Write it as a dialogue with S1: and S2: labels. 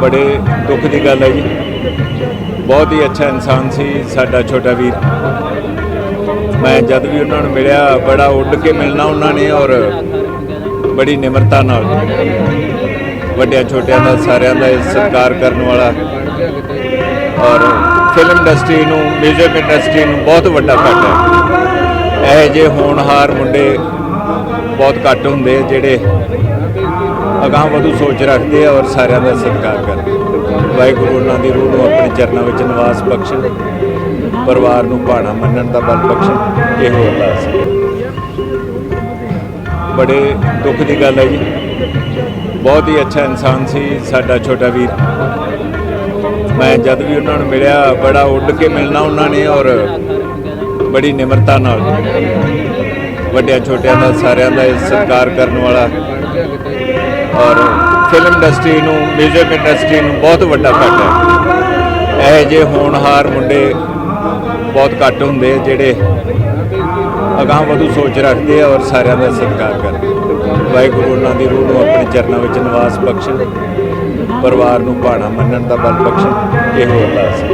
S1: ਬੜੇ ਦੁੱਖ ਦੀ ਗੱਲ ਹੈ ਜੀ। ਬਹੁਤ ਹੀ ਅੱਛਾ ਇਨਸਾਨ ਸੀ ਸਾਡਾ ਛੋਟਾ ਵੀਰ। ਮੈਂ ਜਦ ਵੀ ਉਹਨਾਂ ਨੂੰ ਮਿਲਿਆ, ਬੜਾ ਉੱਡ ਕੇ ਮਿਲਣਾ ਉਹਨਾਂ ਨੇ ਔਰ ਬੜੀ ਨਿਮਰਤਾ ਨਾਲ। ਵੱਡਿਆਂ ਛੋਟਿਆਂ ਦਾ, ਸਾਰਿਆਂ ਦਾ ਸਤਿਕਾਰ ਕਰਨ ਵਾਲਾ। ਔਰ ਫਿਲਮ ਇੰਡਸਟਰੀ ਨੂੰ ਮਿਊਜ਼ਿਕ ਇੰਡਸਟਰੀ ਨੂੰ ਬਹੁਤ ਵੱਡਾ ਘਾਟਾ ਹੈ। ਇਹ ਜੇ ਹੋਣਹਾਰ ਮੁੰਡੇ ਬਹੁਤ ਘੱਟ ਹੁੰਦੇ ਜਿਹੜੇ ਅਗਾਂਹ ਵਧੂ ਸੋਚ ਰੱਖਦੇ ਆ ਔਰ ਸਾਰਿਆਂ ਦਾ ਸਤਿਕਾਰ ਕਰਦੇ ਵਾਹਿਗੁਰੂ ਉਹਨਾਂ ਦੀ ਰੂਹ ਨੂੰ ਆਪਣੇ ਚਰਨਾਂ ਵਿੱਚ ਨਿਵਾਸ ਬਖਸ਼ਣ, ਪਰਿਵਾਰ ਨੂੰ ਭਾਣਾ ਮੰਨਣ ਦਾ ਬਲ ਬਖਸ਼ਣ, ਇਹੋ ਅਰਦਾਸ ਬੜੇ ਦੁੱਖ ਦੀ ਗੱਲ ਹੈ ਜੀ। ਬਹੁਤ ਹੀ ਅੱਛਾ ਇਨਸਾਨ ਸੀ ਸਾਡਾ ਛੋਟਾ ਵੀਰ। ਮੈਂ ਜਦ ਵੀ ਉਹਨਾਂ ਨੂੰ ਮਿਲਿਆ, ਬੜਾ ਉੱਡ ਕੇ ਮਿਲਣਾ ਉਹਨਾਂ ਨੇ ਔਰ ਬੜੀ ਨਿਮਰਤਾ ਨਾਲ। ਵੱਡਿਆਂ ਛੋਟਿਆਂ ਦਾ, ਸਾਰਿਆਂ ਦਾ ਸਤਿਕਾਰ ਕਰਨ ਵਾਲਾ। ਔਰ ਫਿਲਮ ਇੰਡਸਟਰੀ ਨੂੰ 뮤직 ਇੰਡਸਟਰੀ ਨੂੰ ਬਹੁਤ ਵੱਡਾ ਘਾਟਾ ਹੈ। ਇਹ ਜੇ ਹੋਣਹਾਰ ਮੁੰਡੇ ਬਹੁਤ ਘੱਟ ਹੁੰਦੇ ਆ, ਜਿਹੜੇ ਅਗਾਂਹ ਵਧੂ ਸੋਚ ਰੱਖਦੇ ਆ ਔਰ ਸਾਰਿਆਂ ਦਾ ਸਤਿਕਾਰ ਕਰਦੇ ਵਾਹਿਗੁਰੂ ਉਹਨਾਂ ਦੀ ਰੂਹ ਨੂੰ ਆਪਣੇ ਚਰਨਾਂ ਵਿੱਚ ਨਿਵਾਸ ਬਖਸ਼ਣ, ਪਰਿਵਾਰ ਨੂੰ ਭਾਣਾ ਮੰਨਣ ਦਾ ਬਲ ਬਖਸ਼ਣ, ਇਹੋ ਅਰਦਾਸ ਹੈ।